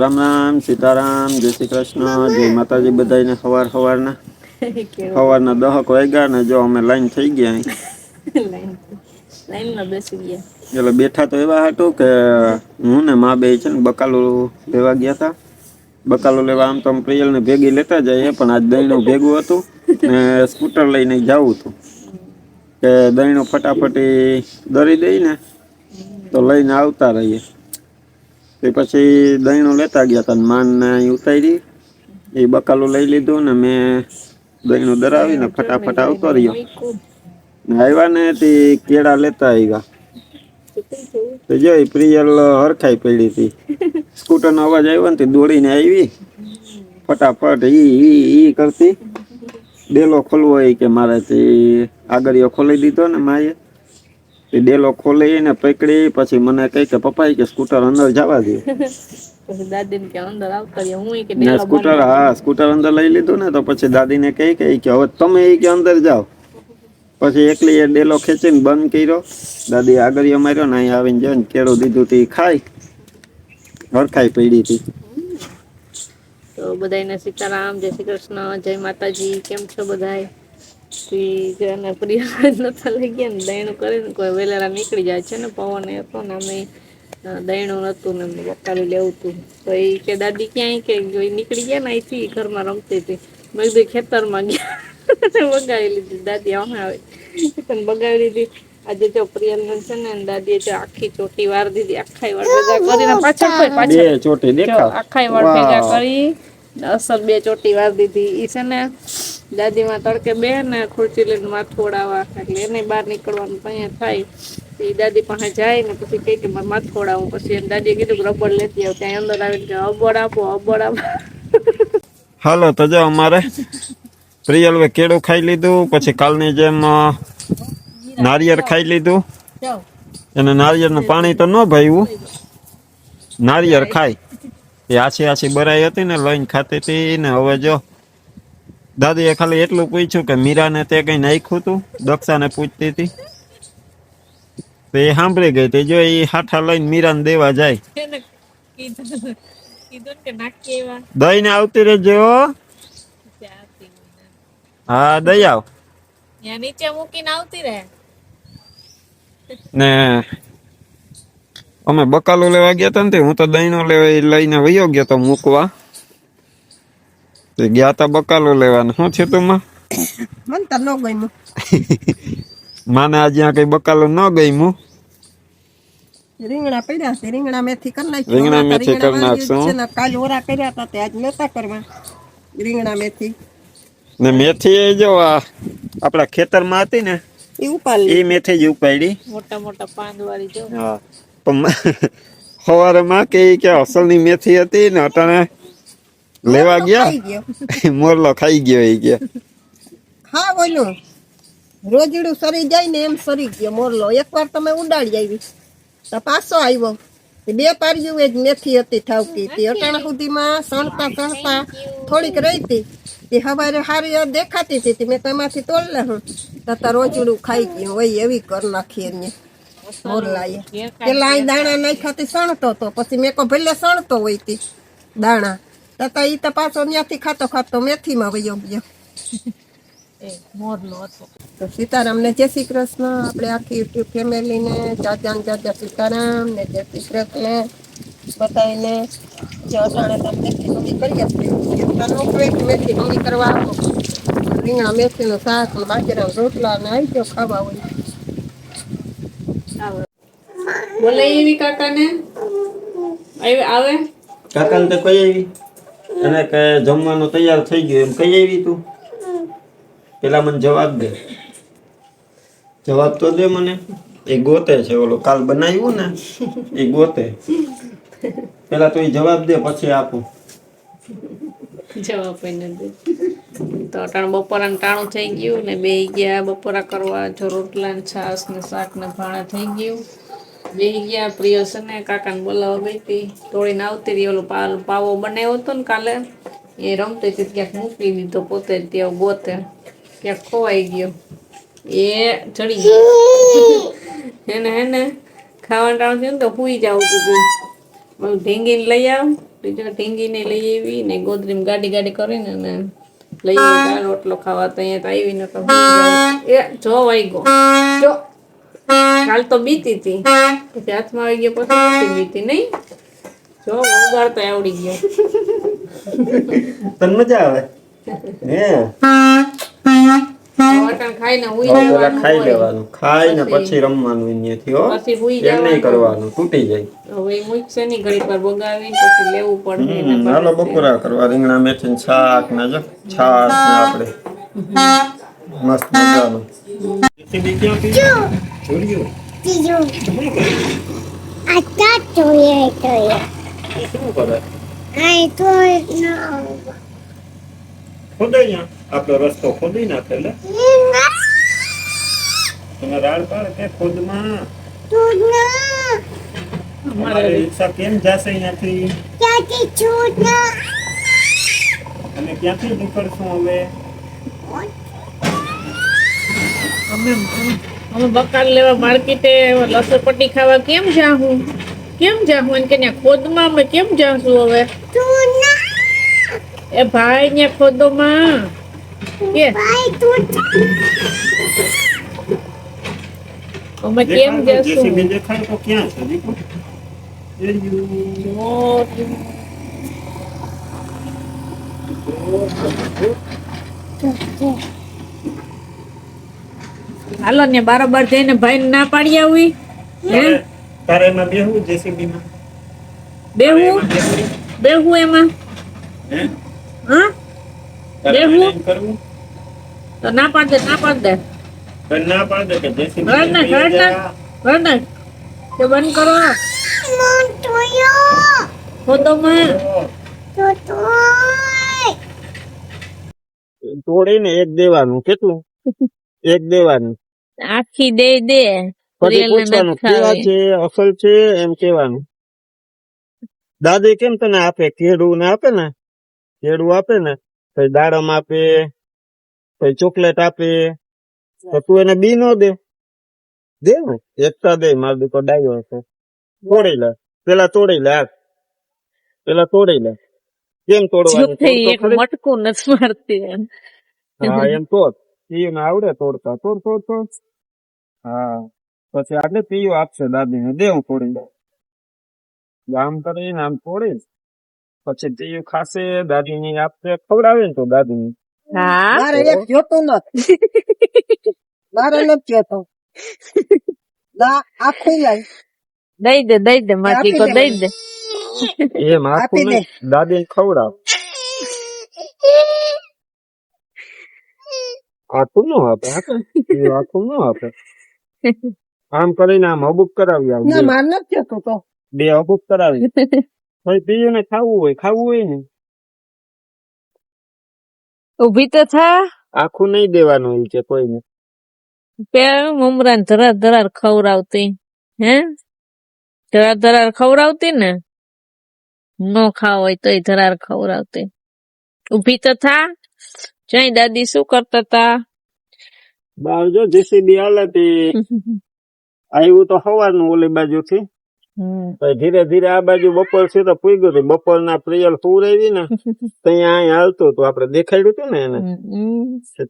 રામ રામ સીતારામ જય શ્રી કૃષ્ણ જય માતાજી બધાને સવાર સવારના સવારના દહક વાગ્યા ને જો અમે લાઈન થઈ ગયા એટલે બેઠા તો એવા હતું કે હું ને મા બે છે ને બકાલું લેવા ગયા હતા બકાલું લેવા આમ તો આમ પ્રિયલને ભેગી લેતા જઈએ પણ આજ દહીંનું ભેગું હતું ને સ્કૂટર લઈને જવું હતું. કે દહીંનું ફટાફટી દરી દઈ ને તો લઈને આવતા રહીએ. તે પછી દહીણો લેતા ગયા હતા માનને અહીં ઉતારી. એ બકાલું લઈ લીધું ને મેં દહીંનું દરાવીને ફટાફટ આવતો રહ્યો આવ્યા ને તે કેળા લેતા આવ્યા તો જો પ્રિયલ હરખાઈ પડી હતી. સ્કૂટરનો અવાજ આવ્યો ને તે દોડીને આવી ફટાફટ ઈ ઈ ઈ કરતી. ડેલો ખોલવો હોય કે મારે તે આગળીઓ ખોલી દીધો ને માએ તે ડેલો ખોલી ને પકડી પછી મને કહી કે પપ્પા કે સ્કૂટર અંદર જવા દે. પછી દાદીને કે અંદર આવતા હું કે ડેલો સ્કૂટર હા સ્કૂટર અંદર લઈ લીધું ને તો પછી દાદીને કહી કે કે હવે તમે એ કે અંદર જાઓ. પછી એકલી એ ડેલો ખેંચીને બંધ કર્યો. દાદી આગળ માર્યો ને અહીં આવીને જો ને કેળું દીધું તી ખાઈ. હરખાઈ પડી હતી તો બધાને સીતારામ જય શ્રી કૃષ્ણ જય માતાજી કેમ છો બધાય? તી જેને પ્રિયા નતા લઈ ગયા ને દયણું કરીને કોઈ વેલેરા નીકળી જાય છે ને પવન હતો ને અમે અ, દયણું નતું ને બકાલું લેવું હતું તો એ કે દાદી ક્યાંય કે નીકળી ગયા ને અહીંથી ઘરમાં રમતી હતી. મેં કીધું ખેતરમાં ગયા. બગાડી લીધી. દાદી અમે આવે. પણ બગાડી લીધી. આજે જો પ્રિયલને છે ને દાદીએ જો આખી ચોટી વાર દીધી. આખાઈ વાર ભેગા કરીને પાછળ કોઈ પાછળ. ચોટી દેખા આખાઈ વાળ ભેગા કરી અસર બે ચોટી વાર દીધી. ઈ છે ને દાદીમાં તડકે બે ને ખુરચી લઈને માથું ઓડાવવા. એટલે એને બહાર નીકળવાનું અહીંયા થાય. એ દાદી પાસે જાય ને પછી કહે કે મારે માથું ઓડાવવું પછી એને દાદીએ કીધું કે રબડ લેતી આવ, ત્યાં અંદર આવીને કે અબડ આપો અબડ આપો. હાલો, તો જો અમારે પ્રિયલવે કેળું ખાઈ લીધું, પછી કાલની જેમ નારિયેળ ખાઈ લીધું. એને નારિયેળનું પાણી તો ન ભાવ્યું નારિયેળ ખાય. એ આછી આછી બરાઈ હતી ને, લઈને ખાતી હતી ને, હવે જો દાદીએ ખાલી એટલું પૂછ્યું કે મીરાને તે કઈ નાખ્યું હતું? દક્ષાને પૂછતી હતી. તો એ સાંભળી ગઈ. તે જો એ હાથા લઈને મીરાને દેવા જાય. કીધું ને આવતી રહેજો હા. દઈ આવ. નીચે મૂકીને આવતી રહે. ને અમે બકાલો લેવા ગયા હતા ને હું તો દહીણો લેવા લઈને વયો ગયો તો મૂકવા. તે ગયા તા બકાલો લેવા શું છે તું માં? મને તો ન ગમ્યું. માને આજે આ કઈ બકાલો ન ગયું રીંગણા પડ્યા છે રીંગણા મેથી કરી નાખી રીંગણા મેથી કરી નાખશું. ને કાલ ઓરા કર્યા હતા તે આજ નતા કરવા રીંગણા મેથી. ને મેથી એ જો આ આપણા ખેતરમાં હતી ને એ ઉપાડી એ મેથી જ ઉપાડી. મોટા મોટા પાંદ વાળી જો. હા પણ સવારમાં કે ઈ કે અસલની મેથી હતી ને અટાણે લેવા ગયા? મોરલો ખાઈ ગયો એ ગયા હા બોલું. રોજડું સરી જાય ને એમ સરી ગયો મોરલો. એકવાર તમે ઉડાડી આવી. તો પાછો આવ્યો. બે પાર્યું એ જ મેથી હતી થાવતી તે અટાણા સુધીમાં સણતા સણતા થોડીક રહી હતી તે હવારે હારી દેખાતી હતી. મેં તેમાંથી તોડ લે હું તથા રોજડું ખાઈ ગયું. હોય એવી કર નાખી એને મોરલાએ. પેલા અહીં દાણા નાખ્યા તે સણતો હતો. પછી મેં કહો ભલે સણતો હોય તી દાણા. તથા ઈ તો પાછો ત્યાંથી ખાતો ખાતો મેથીમાં વયો ગયો એ મોરલો હતો તો સીતારામને જય શ્રી કૃષ્ણ. આપણે આખી યુટ્યુબ ફેમિલીને જાજા ને જાજા સીતારામ ને જય શ્રી કૃષ્ણ. બતાવીને જે અટાણે તમે મેથી હમી કરી આપી નો કહે કે મેથી હમી કરવા આપો. રીંગણા મેથીનું શાક ને બાજરાના રોટલા ને આવી ગયો ખાવા હોય. બોલે એવી કાકાને. આવે આવે? કાકાને તો કઈ આવી. એને કે જમવાનું તૈયાર થઈ ગયું એમ કઈ આવી તું? પેલા મને જવાબ દે. જવાબ તો દે મને. એ ગોતે છે, ઓલો કાલ બનાવ્યું ને, એ ગોતે. પેલા તો એ જવાબ દે, પછી આપું. જવાબ તો અટાણ બપોરાનું ટાણું થઈ ગયું ને બે ગયા. બપોરા કરવા જો રોટલા ને છાસ ને શાક ને ભાણા થઈ ગયું. બે ગયા પ્રિય છે ને કાકાને બોલાવવા ગઈ હતી. તોડીને આવતી રહી, ઓલો પાવો બનાવ્યો હતો ને કાલે. એ રમતી હતી ક્યાંક મૂકી દીધો, પોતે ત્યાં ગોતે. ક્યાંક ખોવાઈ ગયો. એ ચડી ગયો. એને હે ને ખાવાનું ટાણું થયું તો હુઈ જાવ તું. ઢીંગીને લઈ આવ. બીજા ઢીંગીને લઈ આવી ને ગોદરીમાં ગાડી ગાડી કરીને ને લઈ આવી. ઓટલો ખાવા તો અહીંયા તો આવી ને તો. એ જો વાગ્યો જો. કાલ તો બીતી હતી પછી હાથમાં આવી ગયો પછી બીતી નહીં? જો ઉગાડતો આવડી ગયો. તને મજા આવે? હે. બપોરા કરવા રીંગણા મેથી શાક ને જો છાશ ને આપણે. મસ્ત મજાનું. ક્યાં પીધી? આટા શું કરે? આ તો ખોદાઈ યા આપણો રસ્તો ખોદી નાખે એટલે તમે રાડ પાડ કે ખુદમાં? અમારે રિક્ષા કેમ જશે અહીંયાથી ક્યાંથી છૂટ ના અને ક્યાંથી નીકળશું અમે? અમે અમે બકાલ લેવા માર્કેટે લસણપટ્ટી ખાવા કેમ જાહું? કેમ જાહું? એને કે ત્યાં ખોદમાં અમે કેમ જાશું હવે? એ ભાઈ ને ખોદોમાં. કે? અમે કેમ જશું? તો ક્યાં છે દીકુ? હાલો ને બારોબાર જઈને ભાઈ ના પાડી આવી હે? તારે- એમાં બેહું જેસીબી માં? બેહું? બેહું એમાં? હે? હા? કરવું? તો ના પાડ દે ના દે તો ના કે બંધ કરો. મન તોયો ખોદોમાં તો તોય તોડીને એક દેવાનું કેટલું? એક દેવાનું. આખી દે દે. પછી પૂછવાનું કેવા છે અસલ છે એમ કેવાનું દાદી કેમ તને આપે? કેળું ને આપે ને? કેળું આપે ને? પછી દાડમ આપે પછી ચોકલેટ આપે. તો તું એને બી નો દે. દે ને? એકતા દે મારો દીકરો ડાયો હશે. તોડી લે. પેલા તોડી લે આ પેલા તોડી લે. કેમ તોડવાનું? તો. મટકું નથી મારતી હા એમ તોડ પીયું ને આવડે તોડતા તોડ તોડ તોડ. હા પછી આટલે પીયું આપશે દાદી ને દે હું તોડી આમ કરીને આમ તોડી પછી પીયું ખાશે દાદી ની આપશે. ખવડાવે ને તો દાદી ની મારે એક જોતું નથી. મારે નથી જોતો. આખું લઈ. દઈ દે દઈ દે માટી કો દઈ દે. એમ આખું ખવડાવ. આખું નો આપે આખું નો આપે. આમ કરીને આમ હબુક કરાવી આવું. ના મારે નથી જોતું તો. બે હબુક કરાવી. ભાઈ પીયું ને ખાવું હોય ખાવું હોય ને. ઊભી તો થા. આખું નહીં દેવાનું એમ છે કોઈને. પેલા મમરાને ધરાર ધરાર ખવડાવતી હે? ધરાર ધરાર ખવડાવતી ને નો ખાવ હોય તો ધરાર ખવડાવતી. ઊભી તો થા. જય દાદી શું કરતા તા? બાર જો જેસીબી હાલે તે આવ્યું તો હવાનું ઓલી બાજુ થી ધીરે ધીરે આ બાજુ બપોર છે તો ગયું બપોર ના પ્રિયલ સુવડાવી ને? ત્યાં અહીં હાલતું હતું. આપડે દેખાડ્યું હતું ને એને?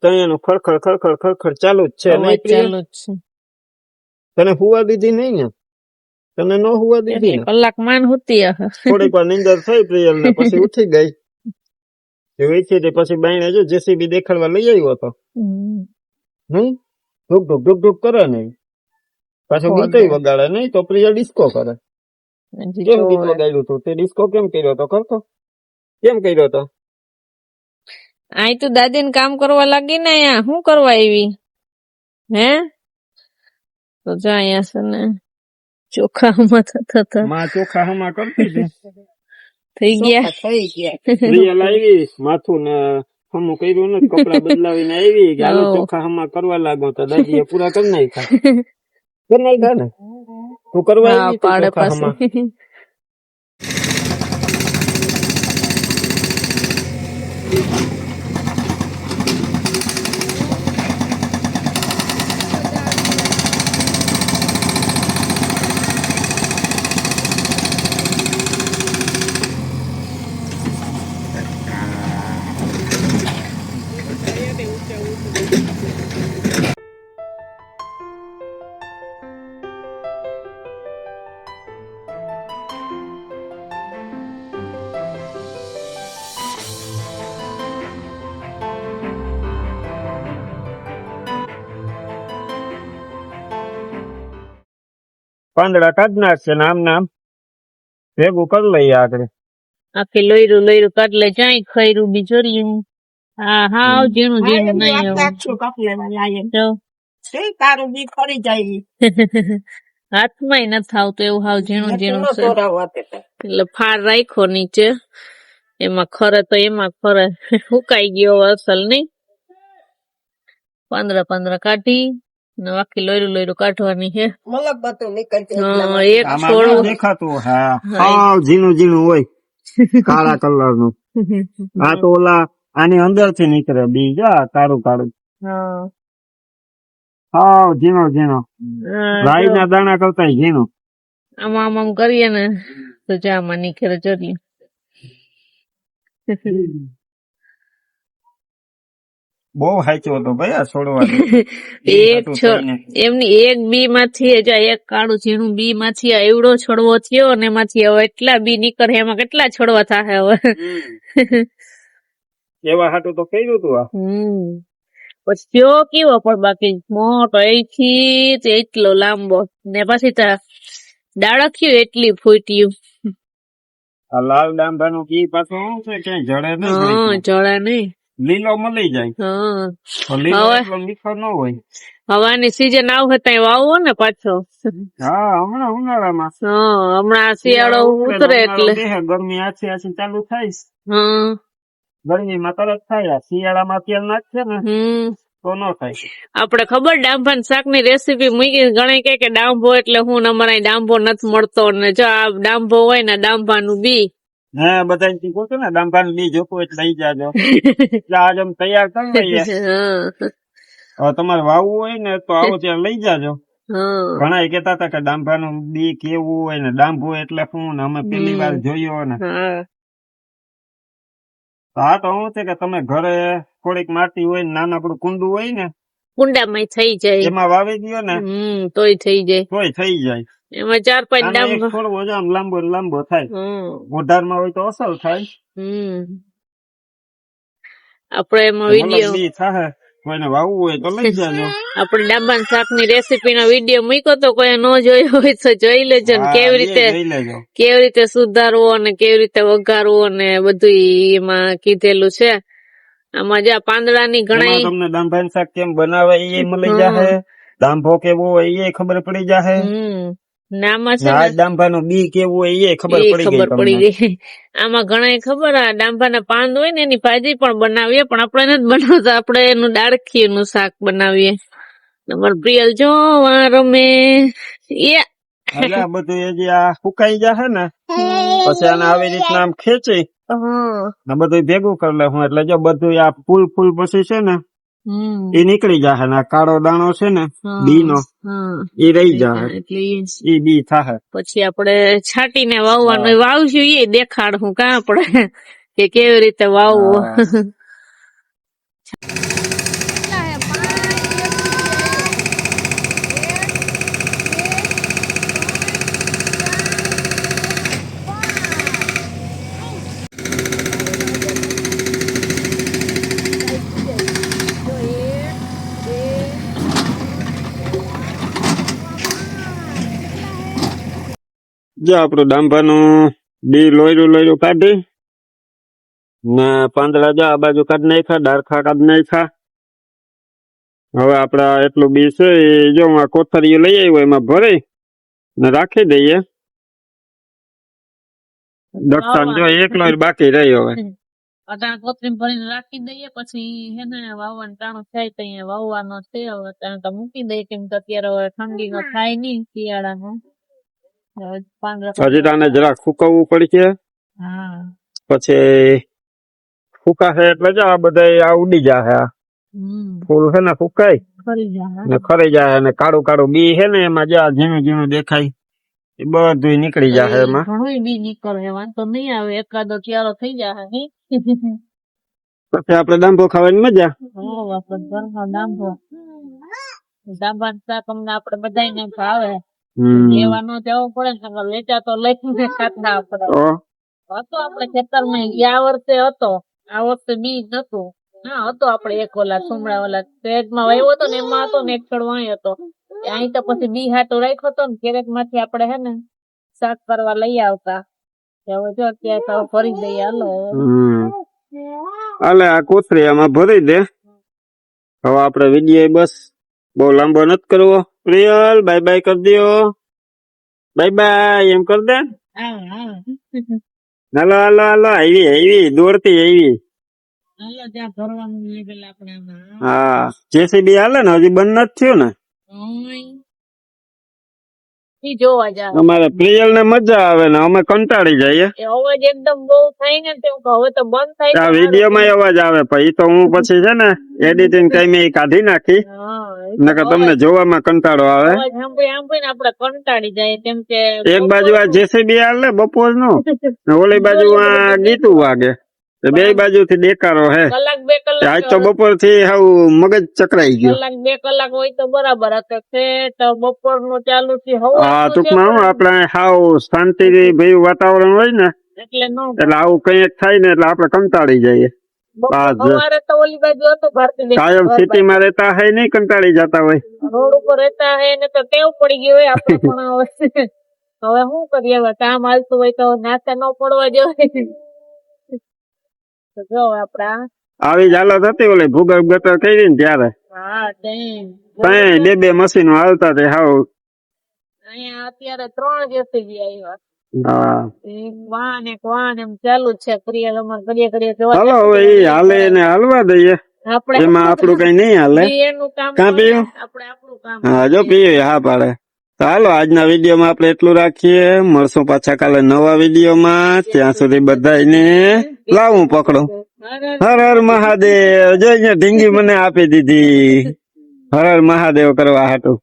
ત્યાં એનું ખડખડ ખડખડ ખડખડ ચાલુ જ છે તને હુવા દીધી નહીં ને? તને ન હુવા દીધી કલાક માન હોતી થોડીક વાર નીંદર થઈ પ્રિયલ ને પછી ઉઠી ગઈ. છે પછી બાઈને જો જેસીબી દેખાડવા લઈ આવ્યો હતો. નહીં ઢુક ઢુક ઢુક ઢુક કરે નહીં. પાછો ગીતો વગાડે નહીં તો પ્રિય ડિસ્કો કરે. કેમ ગીત વગાડ્યું હતું તે ડિસ્કો કેમ કર્યો તો? કરતો કેમ કર્યો તો? આય તું દાદી ને કામ કરવા લાગી ને અહીંયા. શું કરવા આવી? હે? તો જા અહીંયા છે ને થતા માં ચોખા હમા કરતી થઈ ગયા. થઈ ગયા. લાવી માથું ને હમું કર્યું ને કપડા બદલાવીને આવી કે હાલો ચોખા હમા કરવા લાગો તો એ પૂરા કરી નાખ્યા. કરી નાખ્યા ને? તું કરવા આવી પાડે પાસે પાંદડા કાઢ નાખશે ને આમ ને ભેગું કરી લઈએ આગળ. આખી લોયરું લોયરું કાટલે જાય ખૈરું બી જોર્યું હા હા ઝીણું ઝીણું નહીં તારું બી ખરી જાય. હાથમાં નથી આવતું એવું હાવ ઝીણું ઝીણું છે. એટલે ફાર રાખ્યો નીચે. એમાં ખરે તો એમાં ખરે. સુકાઈ ગયો હવે અસલ નહીં. પંદર પંદર કાઢી. આખી લોયરું લોયરું કાઢવાની છે મલક બધું. એક છોડું. દેખાતું હા. ઝીણું ઝીણું હોય. કાળા કલરનું આ તો ઓલા આની અંદરથી નીકળે બી જા કાળું તારું હા. હાવ ઝીણો ઝીણો. રાઈ ના દાણા કરતા ઝીણો. આમ આમ આમ કરીએ ને તો જામાં નીકળે જરી બહુ હાચો હતો ભાઈ આ છોડવા એક એમની એક બી માંથી જો એક કાળું ઝીણું બી માંથી એવડો છોડવો થયો અને એમાંથી હવે એટલા બી નીકળે એમાં કેટલા છોડવા થાય હવે? એવા હાટું તો કર્યું તું આ. પછી થયો કેવો પણ બાકી? મોટો અહીંથી તે એટલો લાંબો. ને પછી તો ડાળખ્યું એટલી ફૂટ્યું. આ લાલ ડાંભા નું કી પાછું શું છે? ક્યાંય જડે નહીં. જળા નહીં. લીલો મળી જાય. લીલો? મીઠો ન હોય. હવાની સીઝન આવ હતા વાવો ને પાછો. હા હમણાં ઉનાળામાં. હા હમણાં શિયાળો ઉતરે એટલે. ગરમી આછી આછી ચાલુ થાય. હા. ગરમીમાં તરત થાય. શિયાળામાં તેલ નાખશે ને તો ન થાય. આપડે ખબર ડાંભા શાકની રેસીપી મૂકી ગણાય કે કે ડાંભો એટલે હું અમારા ડાંભો નથી મળતો ને જો આ ડાંભો હોય ને ડાંભા નું બી. હા બધા કહું છું ને ડાંભાનું બી જોકો એટલે લઈ જાજો. એટલે આજ અમે તૈયાર કરી લઈએ તમારે વાવવું હોય ને તો આવો ત્યાં લઈ જાજો. ઘણા કેતા હતા કે ડાંભાનું બી કેવું હોય ને ડાંભો એટલે શું ને અમે પેલી વાર જોયો ને. હા. તો શું છે કે તમે ઘરે થોડીક માટી હોય ને નાનકડું કુંડું હોય ને કુંડામાં થઈ જાય. એમાં વાવી દો ને. તોય થઈ જાય. તોય થઈ જાય. એમાં ચાર પાંચ લાંબો થોડો ડાંભા આમ લાંબો લાંબો થાય. હમ. માં હોય તો અસર થાય. આપણે એમાં વીડિયો કોઈને વાવવું હોય તો લઈ જાજો. આપણે ડાબાન શાકની રેસીપી નો વીડિયો મૂક્યો તો કોઈ ન જોયો હોય તો જોઈ લેજો ને કેવી રીતે કેવી રીતે સુધારવો અને કેવી રીતે વઘારવો અને બધું એમાં કીધેલું છે. આમાં જ્યાં પાંદડાની ની ઘણા તમને દાંભાનું શાક કેમ બનાવે એ મળી જાહે? દાંભો કેવો હોય એ ખબર પડી જાહે? હમ. ને આમાં છે આ ને દાંભાનું બી કેવું હોય એ ખબર પડી ગઈ ખબર પડી ગઈ. આમાં ઘણા ખબર આ ડાંભાના પાન હોય ને એની ભાજી પણ બનાવીએ પણ આપણે નથી બનાવતા. આપણે એનું ડાળખીનું શાક બનાવીએ. અમાર પ્રિયલ જો રમે એ એટલે બધું એ જે આ સુકાઈ ને પછી આને આવી રીતના આમ ખેંચી. બધું ભેગું કરી લે હું એટલે જો બધું આ ફૂલ ફૂલ પછી છે ને એ નીકળી જાહે ને કાળો દાણો છે ને બી નો એ રહી જાહે. એટલે ઈ જ. એ બી થાહે. પછી આપણે છાંટીને વાવવાનું વાવશું એ દેખાડ હું કા આપણે કે કેવી રીતે વાવવું. જો આપણું ડાંભાનું બી લોયરું લોયરું કાઢી ને પાંદડા જો આ બાજુ કાઢી નાખ્યા કાઢ નહીં નાખ્યા. હવે આપડા એટલું બી છે એ જો આ કોથળીઓ લઈ આવ્યો એમાં ભરી ને રાખી દઈએ. દક્ષાણ જો એકલો લોયર બાકી રહી હવે. અટાણ કોથરીમ ભરીને રાખી દઈએ પછી હે ને વાવવાનું ટાણું થાય તો અહીંયા વાવવાનો છે. હવે અટાણ તો મૂકી દઈએ કેમ કે અત્યારે હવે ઠંડીનો થાય નહીં શિયાળાનો હજી જરાક ફૂકવવું પડશે પછી ફૂકાશે એટલે જ આ બધા આ ઉડી જશે ફૂલ છે ને ફૂકાય. ને ખરી જાય ને કાળું કાળું બી છે ને એમાં જ્યાં ઝીણું ઝીણું દેખાય. એ બધું નીકળી જાય એમાં. ઘણું બી નીકળે વાંધો નહીં આવે એકાદો ક્યારો થઈ જાય પછી આપડે ડાંભો ખાવાની મજા? ડાંભો ડાંભાનું શાક અમને આપણે બધાયને ભાવે હમ. લેવા નો જવું પડે ને નકર તો લઈને ખાતા ગયા વર્ષે હતો આ વર્ષે બી નતું. હા હતો આપડે એક ઓલા સુમડા ઓલા પેટમાં વાવ્યો હતો ને એમાં હતો ને એક છોડ વાય હતો. અહીં તો પછી બી હાટો રાખ્યો હતો ને કેરેટમાંથી આપણે હે ને શાક કરવા લઈ આવતા. હવે જો અત્યારે તો ભરી દઈએ હાલો. હાલે આ કોથળી આમાં ભરી દે. હવે આપડે વીડિયો બસ બહુ લાંબો નથી કરવો. પ્રિયલ બાય બાય કર દો બાય બાય એમ કર દે. હાલો હાલો હાલો આવી આવી દોડતી આવી. હા જેસીબી હાલે ને હજી બંધ નથી થયું ને? અમારે પ્રિયલ ને મજા આવે ને અમે કંટાળી જઈએ. અવાજ એકદમ બહુ થાય ને તેમ હવે તો બંધ થાય વીડિયો માં અવાજ આવે પણ તો હું પછી છે ને એડિટિંગ ટાઈમે કાઢી નાખી. નકર તમને જોવામાં કંટાળો આવે? આપણે કંટાળી જાય કેમ કે એક બાજુ આ જેસીબી હાલે બપોર નો ઓલી બાજુ આ ગીતું વાગે. બે બાજુ થી દેકારો હે. કલાક બે આજ તો બપોરથી હાવ મગજ ચકરાઈ ગયું. કલાક બે કલાક હોય તો બરાબર. હતો સેટ બપોરનું ચાલુ છે આ ટૂંકમાં હું આપણે હાવ શાંતિ ભયું વાતાવરણ હોય ને એટલે એટલે આવું કંઈક થાય ને એટલે આપણે કંટાળી જઈએ. કાયમ સિટી માં રહેતા હે નહીં કંટાળી જતા હોય. રોડ ઉપર રહેતા હે ને તો ટેવ પડી ગઈ હોય આપણે પણ હવે શું કરીએ? હવે કામ હાલતું હોય તો નાસ્તા ન પડવા જોઈએ જો આપડા આવી જાલો થતી હતી ઓલી ભૂગર્ભ ગટર કરી ને ત્યારે. હા બે બે મશીનો હાલતા તે હાવ. અહીંયા અત્યારે ત્રણ જેસીબી આવ્યા. હા એક આજના વીડિયો માં એમ ચાલુ જ છે પ્રિય અમારે ઘડીએ ઘડીએ જોવા હાલો હવે ઈ હાલે ને હાલવા દઈએ. આપણે એમાં આપણું કઈ નહીં હાલે. ઈ એનું કામ કાં કરે, પીયું? આપણે આપણું કામ હા જો પીએ હા પાડે. તો હાલો આજના વિડીયોમાં આપણે એટલું રાખીએ. મળશું પાછા કાલે નવા વીડિયો માં ત્યાં સુધી બધાને લાવું પકડો. હર હર મહાદેવ. જો ઢીંગી મને આપી દીધી. હર હર મહાદેવ કરવા હાટું.